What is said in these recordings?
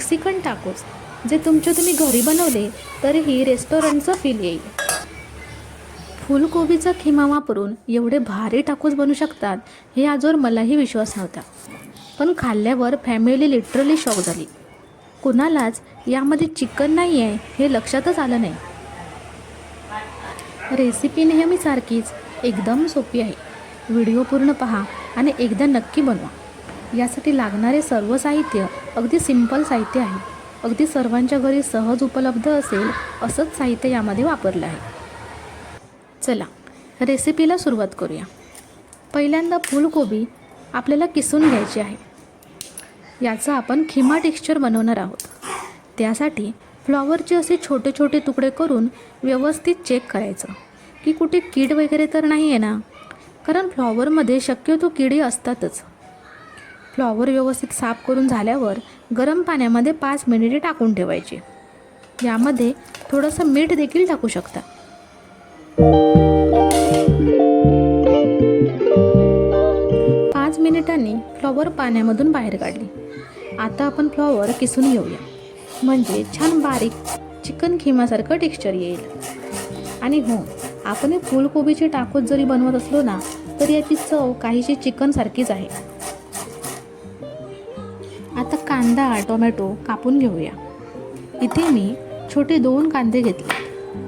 Mexican tacos जे तुमच्या तुम्ही घरी बनवले तरीही रेस्टॉरंटचं फील येईल. फुलकोबीचा खिमा वापरून एवढे भारी टाकोस बनू शकतात हे आजवर मलाही विश्वास नव्हता. पण खाल्ल्यावर फॅमिली लिटरली शॉक झाली. कुणालाच यामध्ये चिकन नाही आहे हे लक्षातच आलं नाही. रेसिपी नेहमी सारखीच एकदम सोपी आहे. व्हिडिओ पूर्ण पहा आणि एकदा नक्की बनवा. यासाठी लागणारे सर्व साहित्य अगदी सिंपल साहित्य आहे. अगदी सर्वांच्या घरी सहज उपलब्ध असेल असंच साहित्य यामध्ये वापरलं आहे. चला रेसिपीला सुरुवात करूया. पहिल्यांदा फुलकोबी आपल्याला किसून घ्यायची आहे. याचा आपण खिमा टेक्स्चर बनवणार आहोत. त्यासाठी फ्लॉवरचे असे छोटे छोटे तुकडे करून व्यवस्थित चेक करायचं. की कुठे कीड वगैरे तर नाही आहे ना? कारण फ्लॉवरमध्ये शक्यतो किडी असतातच. फ्लॉवर व्यवस्थित साफ करून झाल्यावर गरम पाण्यामध्ये पाच मिनिटे टाकून ठेवायचे. यामध्ये थोडंसं मीठ देखील टाकू शकता. पाच मिनिटांनी फ्लॉवर पाण्यामधून बाहेर काढली. आता आपण फ्लॉवर किसून घेऊया. म्हणजे छान बारीक चिकन खिमासारखं टेक्स्चर येईल. आणि हो आपण फुलकोबीची टाकोत जरी बनवत असलो ना तर याची चव काहीशी चिकनसारखीच आहे. आता कांदा टोमॅटो कापून घेऊया. इथे मी छोटे दोन कांदे घेतले.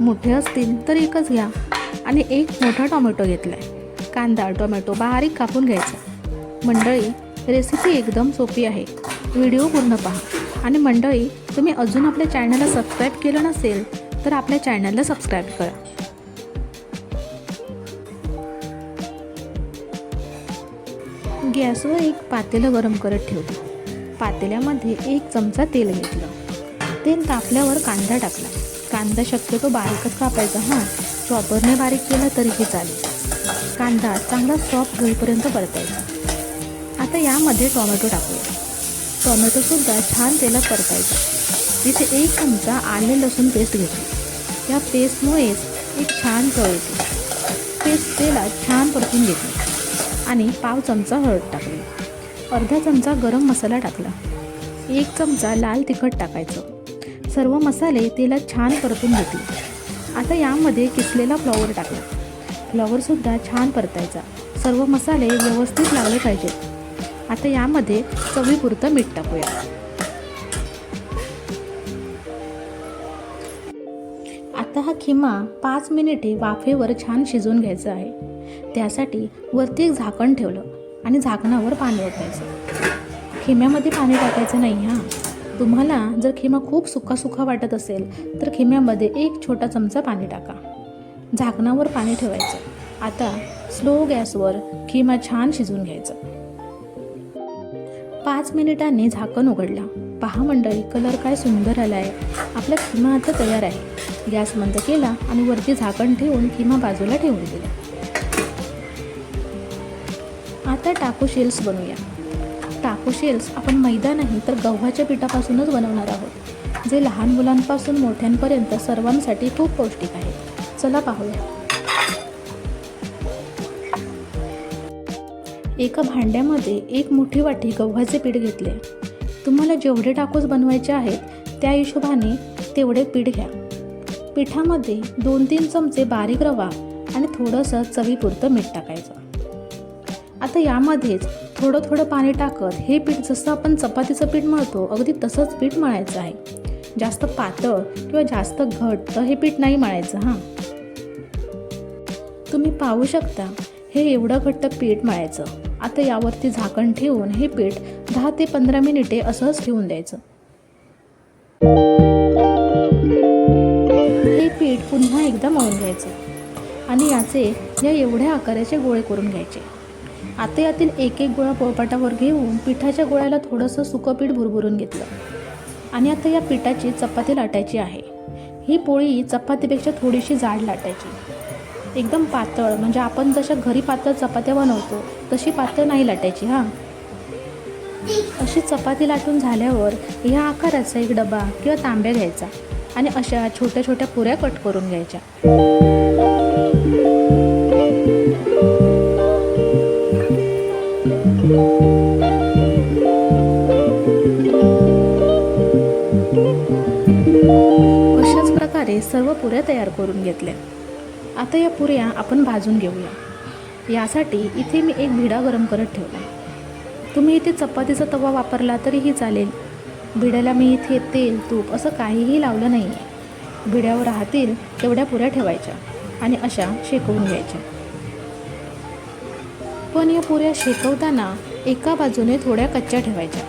मोठे असतील तर एकच घ्या. आणि एक मोठा टोमॅटो घेतला आहे कांदा टोमॅटो बारीक कापून घ्यायचा. मंडळी रेसिपी एकदम सोपी आहे. व्हिडिओ पूर्ण पहा. आणि मंडळी तुम्ही अजून आपल्या चॅनलला सबस्क्राईब केलं नसेल तर आपल्या चॅनलला सबस्क्राईब करा. गॅसवर एक पातेलं गरम करत ठेवलं पातेल्यामध्ये एक चमचा तेल घेतलं. तेल तापल्यावर कांदा टाकला. कांदा शक्यतो बारीकच कापायचा हां. चॉपरने बारीक केला तरीही चालेल. कांदा चांगला सॉफ्ट होईपर्यंत परतायचा. आता यामध्ये टोमॅटो टाकूया. टोमॅटोसुद्धा छान तेलात परतायचा. तिथे एक चमचा आले लसूण पेस्ट घेतली. या पेस्टमुळेच एक छान चव येते. पेस्ट तेलात छान परतून घेतली. आणि पाव चमचा हळद टाकली. अर्धा चमचा गरम मसाला टाकला. एक चमचा लाल तिखट टाकायचं. सर्व मसाले तेलात छान परतून घेतले. आता यामध्ये किसलेला फ्लॉवर टाकला. फ्लॉवरसुद्धा छान परतायचा. सर्व मसाले व्यवस्थित लागले पाहिजेत आता यामध्ये चवीपुरतं मीठ टाकूया. आता हा खिमा पाच मिनिटे वाफेवर छान शिजवून घ्यायचा आहे. त्यासाठी वरती एक झाकण ठेवलं. आणि झाकणावर पाणी ओतायचं. खिम्यामध्ये पाणी टाकायचं नाही हां. तुम्हाला जर खिमा खूप सुका सुका वाटत असेल तर खिम्यामध्ये एक छोटा चमचा पाणी टाका. झाकणावर पाणी ठेवायचं. आता स्लो गॅसवर खिमा छान शिजवून घ्यायचं. पाच मिनिटांनी झाकण उघडला. पहा मंडळी कलर काय सुंदर आला आहे आपला खिमा आता तयार आहे. गॅस बंद केला आणि वरती झाकण ठेवून किमा बाजूला ठेवून दिला. आता टाको शेल्स बनवूया. टाको शेल्स आपण मैदा नाही तर गव्हाच्या पिठापासूनच बनवणार आहोत जे लहान मुलांपासून मोठ्यांपर्यंत सर्वांसाठी खूप पौष्टिक आहे. चला पाहूया. एका भांड्यामध्ये एक मोठी वाटी गव्हाचे पीठ घेतले. तुम्हाला जेवढे टाकोस बनवायचे आहेत त्या हिशोबाने तेवढे पीठ घ्या. पिठामध्ये दोन तीन चमचे बारीक रवा आणि थोडंसं चवीपुरतं मीठ टाकायचं. आता यामध्येच थोडं थोडं पाणी टाकत हे पीठ जसं आपण चपातीचं पीठ मळतो अगदी तसंच पीठ मळायचं आहे. जास्त पातळ किंवा जास्त घट्ट हे पीठ नाही मळायचं हां. तुम्ही पाहू शकता हे एवढं घट्ट पीठ मळायचं. आता यावरती झाकण ठेवून हे पीठ दहा ते पंधरा मिनिटे असंच ठेवून द्यायचं. हे पीठ पुन्हा एकदा मळून घ्यायचं आणि याचे या एवढ्या आकाराचे गोळे करून घ्यायचे. आता यातील एक एक गोळा पोळपाटावर घेऊन पिठाच्या गोळ्याला थोडंसं सुकं पीठ भुरभुरून घेतलं. आणि आता या पिठाची चपाती लाटायची आहे. ही पोळी चपातीपेक्षा थोडीशी जाड लाटायची. एकदम पातळ म्हणजे आपण जशा घरी पातळ चपात्या बनवतो तशी पातळ नाही लाटायची हां? अशी चपाती लाटून झाल्यावर ह्या आकाराचा एक डबा किंवा तांब्या घ्यायचा आणि अशा छोट्या छोट्या पुऱ्या कट करून घ्यायच्या. सर्व पुऱ्या तयार करून घेतल्या. आता या पुऱ्या आपण भाजून घेऊया. यासाठी इथे मी एक भिडा गरम करत ठेवला. तुम्ही इथे चपातीचा तवा वापरला तरीही चालेल. भिड्याला मी इथे तेल तूप असं काहीही लावलं नाही आहे भिड्यावर राहतील तेवढ्या पुऱ्या ठेवायच्या आणि अशा शेकवून घ्यायच्या. पण या पुऱ्या शेकवताना एका बाजूने थोड्या कच्च्या ठेवायच्या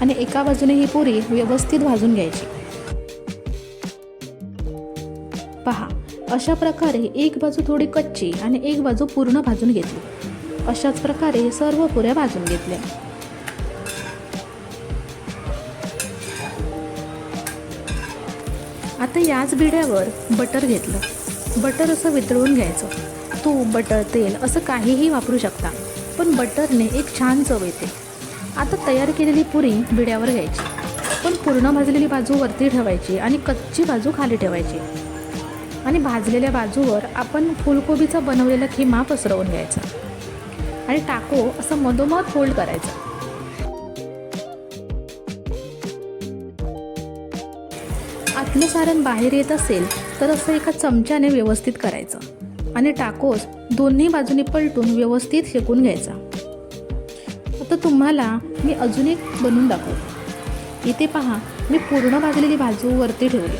आणि एका बाजूने ही पुरी व्यवस्थित भाजून घ्यायची. अशा प्रकारे एक बाजू थोडी कच्ची आणि एक बाजू पूर्ण भाजून घेतली. अशाच प्रकारे सर्व पुऱ्या भाजून घेतल्या. आता याच बिड्यावर बटर घेतलं. बटर असं वितळून घ्यायचं. तूप बटर तेल असं काहीही वापरू शकता पण बटरने एक छान चव येते. आता तयार केलेली पुरी बिड्यावर घ्यायची. पण पूर्ण भाजलेली बाजू वरती ठेवायची आणि कच्ची बाजू खाली ठेवायची. आणि भाजलेल्या बाजूवर आपण फुलकोबीचा बनवलेला खिमा पसरवून घ्यायचा. आणि टाको असं मधोमध फोल्ड करायचं. आतलं सारण बाहेर येत असेल तर असं एका चमच्याने व्यवस्थित करायचं. आणि टाकोस दोन्ही बाजूनी पलटून व्यवस्थित शेकून घ्यायचा. आता तुम्हाला मी अजून एक बनवून दाखवते इथे पहा मी पूर्ण भाजलेली बाजू वरती ठेवली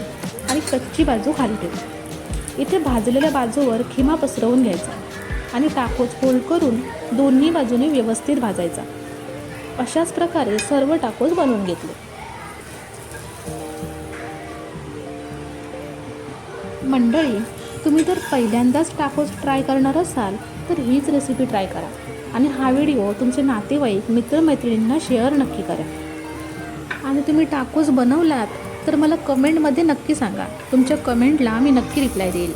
आणि कच्ची बाजू खाली ठेवली. इथे भाजलेल्या बाजूवर खिमा पसरवून घ्यायचा आणि टाकोच फोल्ड करून दोन्ही बाजूने व्यवस्थित भाजायचा. अशाच प्रकारे सर्व टाकोस बनवून घेतले. मंडळी तुम्ही जर पहिल्यांदाच टाकोस ट्राय करणार असाल तर हीच रेसिपी ट्राय करा आणि हा व्हिडिओ तुमचे नातेवाईक मित्रमैत्रिणींना शेअर नक्की करा. आणि तुम्ही टाकोस बनवलात तर मला कमेंटमध्ये नक्की सांगा. तुमच्या कमेंटला मी नक्की रिप्लाय देईल.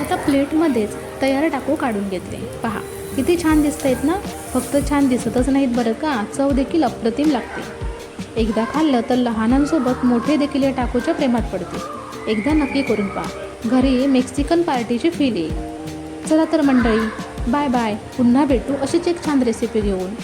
आता प्लेटमध्येच तयार टाकू काढून घेतले. पहा किती छान दिसत आहेत ना? फक्त छान दिसतच नाहीत बरं का? चव देखील अप्रतिम लागते. एकदा खाल्लं तर लहानांसोबत मोठे देखील या टाकूच्या प्रेमात पडते एकदा नक्की करून पहा. घरी मेक्सिकन पार्टीची फील येईल. चला तर मंडळी बाय बाय. पुन्हा भेटू अशीच एक छान रेसिपी घेऊन.